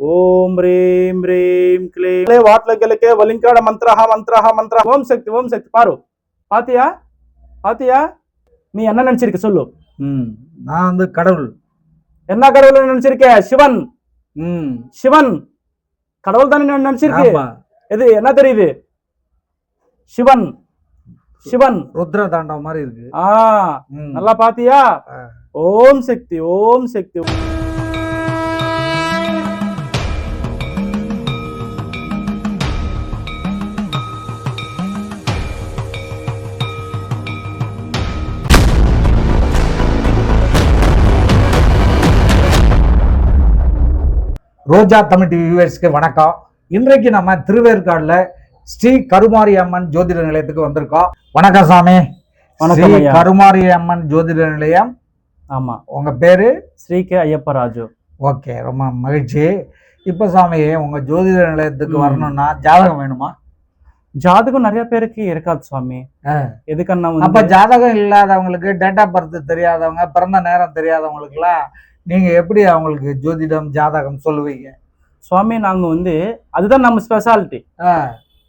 ಓಂ ರೀಂ ರೀಂ ಕ್ಲೀಂ ವಾಟ್ಲಗೆಲಕ್ಕೆ ವಲಿಂಕಾಡ ಮಂತ್ರ ಮಂತ್ರ ಮಂತ್ರ ஓம் சக்தி ஓம் சக்தி. பாரு. பாத்தியா? பாத்தியா? நீ என்ன நினைச்சிருக்க சொல்லு. ம். நான் வந்து கடவுள். என்ன கடவுள் நினைச்சிருக்க? சிவன். ம். சிவன். கடவுள் தானே நினைச்சிருக்கு? இது என்ன தெரியுது? சிவன். சிவன். ருத்ர தாண்டவம் மாதிரி இருக்கு. ஆ. நல்லா பாத்தியா? ஓம் சக்தி ஓம் சக்தி. ரோஜா தமிழ் டிவி வியூவர்ஸ்க்கு வணக்கம். இன்றைக்கு நம்ம திருவேற்காடுல ஸ்ரீ கருமாரி அம்மன் ஜோதிட நிலையத்துக்கு வந்திருக்கோம். வணக்கம் சாமி. வணக்கம் ஸ்ரீ ஐயா. கருமாரி அம்மன் ஜோதிட நிலையம். ஆமா. உங்க பேரு? ஸ்ரீ கே ஐயப்பராஜு ஓகே ரொம்ப மகிழ்ச்சி. இப்போ சாமி உங்க ஜோதிட நிலையத்துக்கு ம். வரணும்னா ஜாதகம் வேணுமா? ஜாதகம் நிறைய பேருக்கு இருக்காது சுவாமி. ஆ. எதுக்கன்னா அப்ப வந்து ஜாதகம் இல்லாதவங்களுக்கு டேட் ஆஃப் பர்த் தெரியாதவங்க பிறந்த நேரம் தெரியாதவங்களுக்குலாம் நீங்க எப்படி அவங்களுக்கு ஜோதிடம் ஜாதகம் சொல்லுவீங்க? சுவாமி நாங்க வந்து அதுதான் நம்ம ஸ்பெஷாலிட்டி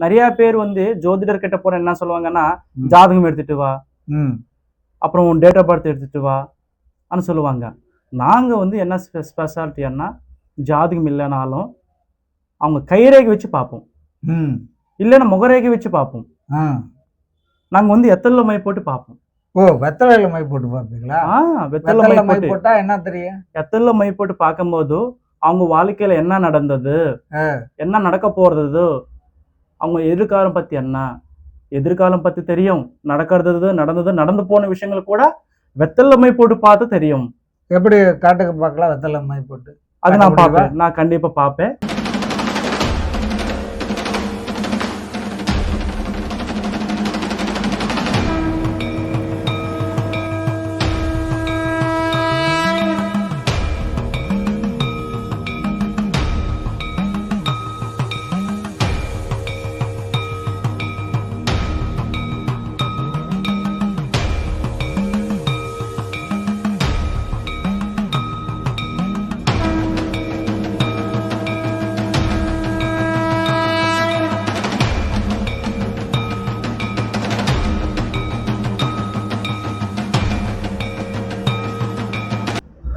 நிறைய பேர் வந்து ஜோதிடர் கிட்ட போற என்ன சொல்லுவாங்கன்னா. ஜாதகம் எடுத்துட்டு வா. அப்புறம் டேட் ஆஃப் பர்த் எடுத்துட்டு வா ன்னு சொல்லுவாங்க. நாங்க வந்து என்ன ஸ்பெஷாலிட்டின்னா ஜாதகம் இல்லைனாலும் அவங்க கைரேகை வச்சு பார்ப்போம். இல்லைன்னா முகரேகை வச்சு பார்ப்போம். ஆ. நாங்க வந்து எத்தல்ல மை போட்டு பார்ப்போம். ஓ வெத்தலையில மை போட்டு பார்ப்பீங்களா? ஆ வெத்தலையில மை போட்டு. என்ன தெரியும்? எத்தல்ல மை போட்டு பார்க்கும்போது அவங்க வாழ்க்கையில என்ன நடந்தது. என்ன நடக்க போறது? அவங்க எதிர்காலம் பத்தி என்ன? எதிர்காலம் பத்தி தெரியும். நடக்கிறது நடந்தது நடந்து போன விஷயங்கள் கூட வெத்தல்ல மை போட்டு பார்த்து தெரியும். எப்படி காட்டுக்கு பார்க்கலாம் வெத்தலை மை போட்டு? அது நான்? பார்ப்பேன். நான் கண்டிப்பா பார்ப்பேன்.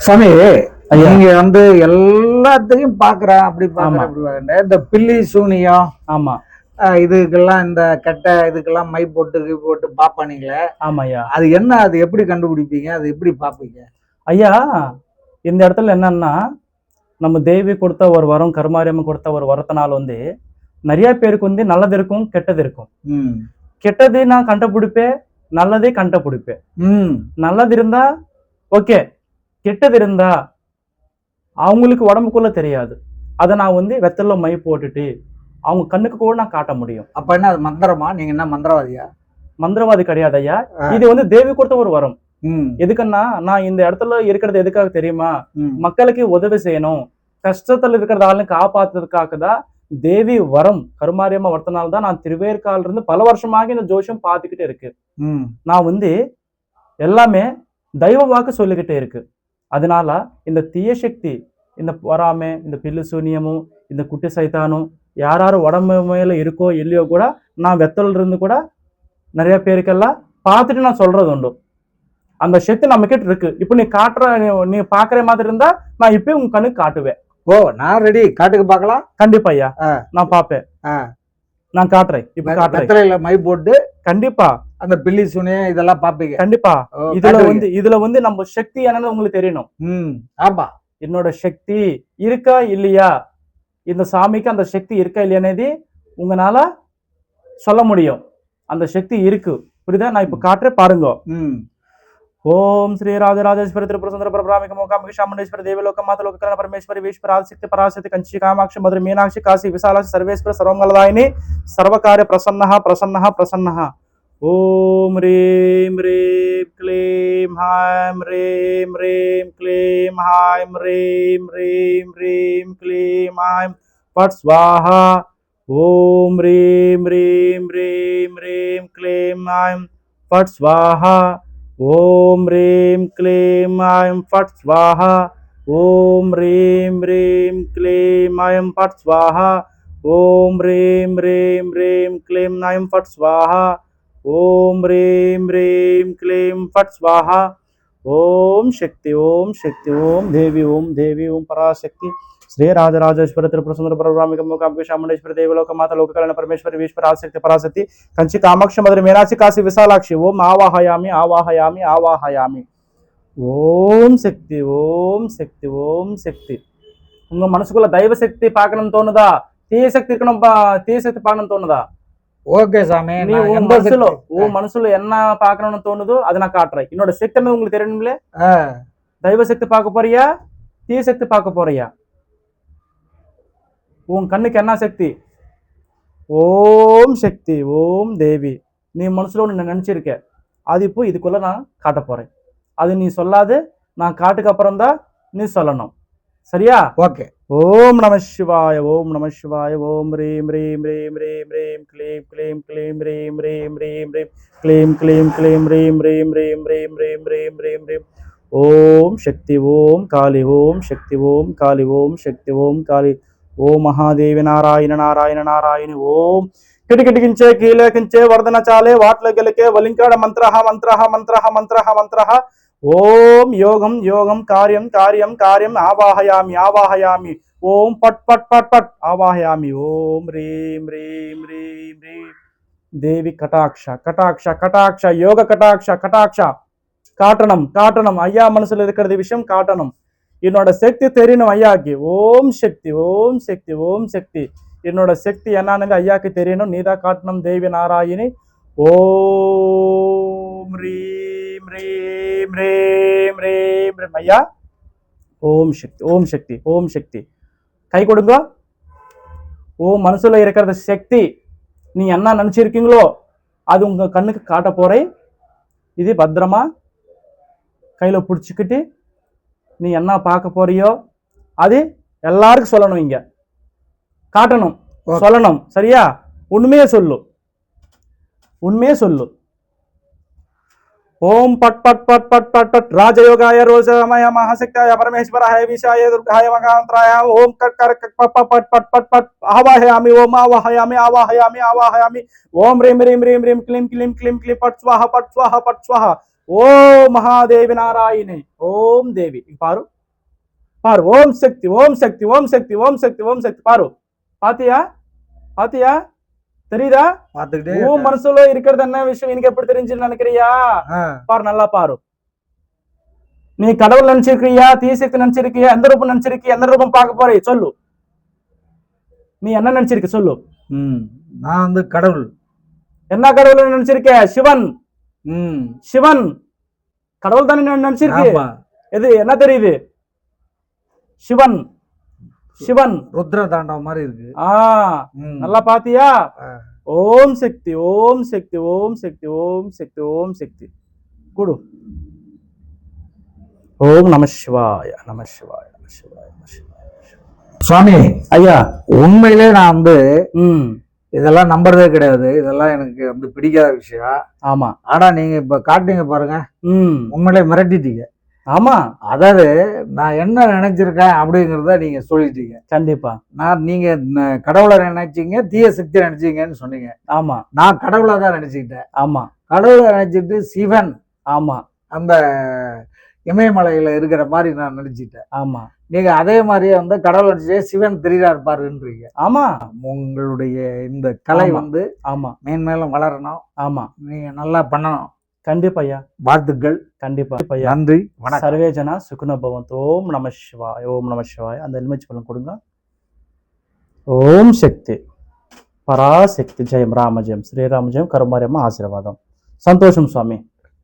சாமி. நீங்க வந்து எல்லாத்தையும் பாக்குறேன் அப்படி பாக்குறேன். அப்படி இந்த பில்லி சூனியம் ஆமா. இதுக்கெல்லாம் இந்த கட்டை இதுக்கெல்லாம் மை போட்டு போட்டு பாப்பானீங்களே. ஆமா ஐயா. அது என்ன அது எப்படி கண்டுபிடிப்பீங்க? அது எப்படி பாப்பீங்க? ஐயா இந்த இடத்துல என்னன்னா நம்ம தேவி கொடுத்த ஒரு வரம் கருமாரியம்மன் கொடுத்த ஒரு வரத்தினால வந்து நிறைய பேருக்கு வந்து நல்லது இருக்கும் கெட்டது இருக்கும். ம். கெட்டது நான் கண்டுபிடிப்பேன் நல்லதே கண்டுபிடிப்பேன். நல்லது இருந்தா ஓகே கெட்டது இருந்தா அவங்களுக்கு உடம்புக்குள்ள தெரியாது. அதை நான் வந்து வெத்தல்ல மை போட்டுட்டு அவங்க கண்ணுக்கு கூட நான் காட்ட முடியும். அப்ப என்ன அது மந்திரமா? நீங்க என்ன மந்திரவாதியா? மந்திரவாதி கிடையாது ஐயா. இது வந்து தேவி கொடுத்த ஒரு வரம் எதுக்குன்னா நான் இந்த இடத்துல இருக்கிறது எதுக்காக தெரியுமா? மக்களுக்கு உதவி செய்யணும். கஷ்டத்துல இருக்கிற ஆளுங்க காப்பாத்துறதுக்காக தான் தேவி வரம் கருமாரியம்மா வரத்தினால தான் நான் திருவேற்கால இருந்து பல வருஷமாக இந்த ஜோஷம் பார்த்துக்கிட்டே இருக்கு. நான் வந்து எல்லாமே தெய்வ வாக்கு சொல்லிக்கிட்டே இருக்கு. அதனால இந்த தீய சக்தி இந்த பொறாமை இந்த பில்லு சூனியமும் இந்த குட்டி சைத்தானும் யார் யார் உடம்பு மேல இருக்கோ இல்லையோ கூட நான் வெத்தல இருந்து கூட நிறைய பேருக்கெல்லாம் பார்த்துட்டு நான் சொல்றது உண்டு. அந்த சக்தி நம்ம கிட்ட இருக்கு. இப்போ நீ காட்டுற நீ- பாக்குற மாதிரி இருந்தா நான் இப்பயும் உங்க கண்ணுக்கு காட்டுவேன். ஓ நான் ரெடி காட்டுக்கு பார்க்கலாம்? கண்டிப்பா ஐயா. நான் பாப்பேன் ஆ. நான் காட்டுறேன். இப்ப காட்டுறேன். மை போட்டு கண்டிப்பா. அந்த பில்லி சூனியம் இதெல்லாம் பாப்பீங்க. கண்டிப்பா. இதுல. வந்து இதுல வந்து நம்ம சக்தி என்னன்னு உங்களுக்கு தெரியணும். ம் ஆமா. என்னோட சக்தி இருக்கா இல்லையா? இந்த சாமிக்கு அந்த சக்தி இருக்கா இல்லையானது உங்களால சொல்ல முடியும். அந்த சக்தி இருக்கு. புரியுதா? நான் இப்ப காட்டுறேன் பாருங்க. ம். ஓம் ஸ்ரீ ராஜராஜேஸ்வரி திரிபுர சுந்தர பரபிராமிக மோகாமிக சாமுண்டேஸ்வரி தேவலோக மாதலோக கரண பரமேஸ்வரி ஈஸ்வரி ஆதிசக்தி பராசக்தி கஞ்சி காமாட்சி மதுரை மீனாட்சி காசி விசாலாட்சி சர்வேஸ்வர சர்வங்கலதாயினி சர்வகாரிய பிரசன்னः பிரசன்னः பிரசன்னः ஓம் ரீம் ரீம் க்ளீம் ஹாம் ரீம் ரீம் க்ளீம் ஹாம் ரீம் ரீம் ரீம் க்ளீம் ஹாம் பட் ஸ்வாஹா ஓம் ரீம் ரீம் ரீம் ரீம் க்ளீம் ஹாம் பட் ஸ்வாஹா ॐ ह्रीं क्लीं ऐं फट् स्वाहा। ॐ ह्रीं ह्रीं क्लीं ऐं फट् स्वाहा। ॐ ह्रीं ह्रीं ह्रीं क्लीं ऐं फट् स्वाहा। ॐ ह्रीं ह्रीं क्लीं फट् स्वाहा। ॐ शक्ति ॐ शक्ति, ओम देवी ॐ देवी, ओम पराशक्ति। శ్రీ రాజరాజేశ్వర త్రిపుర సుందర పరబ్రాహ్మిక మూకాంబిక చాముండేశ్వరి దేవలోక మాత లోకకరణ పరమేశ్వరి ఈశ్వర ఆసక్తి పరాశక్తి కంచి కామాక్షి మధుర మీనాక్షి కాశీ విశాలాక్షి ఓం ఆవాహయామి ఆవాహయామి ఆవాహయామి ஓம் சக்தி ஓம் சக்தி ஓம் சக்தி உங்க மனசுக்குள்ள தெய்வ சக்தி பார்க்கணும்னு தோணுதா தீய சக்தி இருக்கணும் பா- தீய சக்தி பார்க்கணும்னு தோணுதா ஓகே சாமி நீ நான் உன் எந்த மனசுல சக்தி- உன் மனசுல என்ன பார்க்கணும்னு தோணுதோ அதை நான் காட்டுறேன் என்னோட சக்தி என்ன உங்களுக்கு தெரியணும்ல ஆ, தெய்வ சக்தி பார்க்க போறியா தீய சக்தி பார்க்க போறியா உன் கண்ணுக்கு என்ன சக்தி ஓம் சக்தி ஓம் தேவி நீ மனசுல ஒன்று நினைச்சிருக்க அது இப்போ இதுக்குள்ள நான் காட்ட போறேன் அது நீ சொல்லாது நான் காட்டுக்கு அப்புறம் தான் நீ சொல்லணும் சரியா ஓகே ஓம் நம சிவாய ஓம் நம சிவாய ஓம் ரீம் ரீம் ரீம் ரீம் ரீம் க்ளீம் க்ளீம் க்ளீம் ரீம் ரீம் ரீம் ரீம் க்ளீம் க்ளீம் க்ளீம் ரீம் ரீம் ரீம் ரீம் ரீம் ரீம் ரீம் ரீம் ஓம் சக்தி ஓம் காளி ஓம் சக்தி ஓம் காளி ஓம் சக்தி ஓம் காளி ఓ మహాదేవి నారాయణ నారాయణ నారాయణ ఓం. కిటికిటికించే కీలేకించే చాలే వాట్ల గెలికే వలింకాడ మంత్రహ మంత్రహ మంత్రహ మంత్రహ మంత్రహ. ఓం యోగం యోగం కార్యం కార్యం కార్యం ఆవాహయామి ఆవాహయామి. ఓం పట్ పట్ పట్ పట్ ఆవాహయామి. ఓం రీం రీం రీం రీం. దేవి కటాక్ష కటాక్ష కటాక్ష యోగ కటాక్ష కటాక్ష. కాటనం కాటనం. అయ్యా మనసులో ఎక్కడిది విషయం కాటనం. என்னோட சக்தி தெரியணும் ஐயாக்கு. ஓம் சக்தி ஓம் சக்தி ஓம் சக்தி. என்னோட சக்தி என்னன்னு ஐயாக்கு தெரியணும் நீதான் காட்டணும் தேவி நாராயணி. ஓம் ரீம் ரீம் ரீம் ரீம் ரீம். ஐயா ஓம் சக்தி ஓம் சக்தி ஓம் சக்தி. கை கொடுங்க. ஓம் மனசுல இருக்கிற சக்தி நீ என்ன நினைச்சிருக்கீங்களோ அது உங்க கண்ணுக்கு காட்ட போறேன். இது பத்திரமா கையில பிடிச்சிக்கிட்டு நீ என்ன பார்க்க போறியோ அது எல்லாருக்கும் சொல்லணும் இங்க. காட்டணும். Okay. சொல்லணும். சரியா? உண்மையே சொல்லு. உண்மையே சொல்லு. ஓம் பட் பட் பட் பட் பட் பட். ராஜயோகாய ரோஜமய மகாசக்தாய பரமேஸ்வராய விஷாய துர்காய மகாந்திராய. ஓம் கட் கர் கட் பட் பட் பட் பட் பட் பட். ஆவாஹயாமி ஓம் ஆவாஹயாமி ஆவாஹயாமி ஆவாஹயாமி ஓம் ரீம் ரீம் ரீம் ரீம் க்ளீம் க்ளீம் க்ளீம் க்ளீம் பட் ஸ்வாஹ பட் ஸ்வாஹ பட் ஸ்வாஹ. ఓ మహాదేవి నారాయణే ఓం దేవి పారు పారు ఓం శక్తి ఓం శక్తి ఓం శక్తి ఓం శక్తి ఓం శక్తి పారు పాతియా పాతియా தெரியுதா உன் மனசுல இருக்கிறது என்ன விஷயம் எனக்கு எப்படி தெரிஞ்சுன்னு நினைக்கிறியா பாரு நல்லா பாரு நீ கடவுள் நினைச்சிருக்கியா தீசக்தி நினைச்சிருக்கியா எந்த ரூபம் நினைச்சிருக்கியா எந்த ரூபம் பார்க்க போறே சொல்லு நீ என்ன நினைச்சிருக்க சொல்லு நான் வந்து கடவுள் என்ன கடவுள் நினைச்சிருக்க சிவன் சிவன். கடவுள் தானே நினைச்சிருக்கு. எது என்ன தெரியுது? சிவன். சிவன். ருத்ர தாண்டவம் மாதிரி இருக்கு. ஆ. நல்லா பாத்தியா. ஓம் சக்தி ஓம் சக்தி ஓம் சக்தி ஓம் சக்தி ஓம் சக்தி. குடு. ஓம் நம சிவாய நம சிவாய நம சிவாய நம சிவாய சுவாமி ஐயா. உண்மையிலே நான் வந்து இதெல்லாம் நம்புறதே கிடையாது. இதெல்லாம் எனக்கு வந்து பிடிக்காத விஷயம். ஆமா. ஆனா நீங்க இப்ப காட்டுங்க பாருங்க. ம். உண்மையிலே மிரட்டிட்டீங்க. ஆமா. அதாவது நான் என்ன நினைச்சிருக்கேன் அப்படிங்கிறத நீங்க சொல்லிட்டீங்க. கண்டிப்பா. நான் நீங்க ந- கடவுளை நினைச்சீங்க தீய சக்தி நினைச்சீங்கன்னு சொன்னீங்க. ஆமா. நான் கடவுளை தான் நினைச்சுக்கிட்டேன். ஆமா. கடவுளை நினைச்சிட்டு சிவன் ஆமா. அந்த இமயமலையில இருக்கிற மாதிரி நான் நினைச்சிட்டேன் ஆமா. நீங்க அதே மாதிரியே வந்து கடவுள் நினைச்சே சிவன் தெரியார் பாருன்றீங்க ஆமா. உங்களுடைய இந்த கலை. வந்து ஆமா. மேன்மேலும் வளரணும். ஆமா. நீங்க நல்லா பண்ணணும். கண்டிப்பா ஐயா. வாழ்த்துக்கள். கண்டிப்பா. ஐயா. நன்றி. வணக்கம். சர்வே ஜனா சுகுண பவந்த் ஓம் நம சிவாய் ஓம் நம சிவாய். அந்த எலுமிச்சி பழம் கொடுங்க. ஓம் சக்தி. பராசக்தி. ஜெயம். ராம ஜெயம். ஸ்ரீராம ஜெயம். கருமாரியம்மா ஆசீர்வாதம். சந்தோஷம் சுவாமி.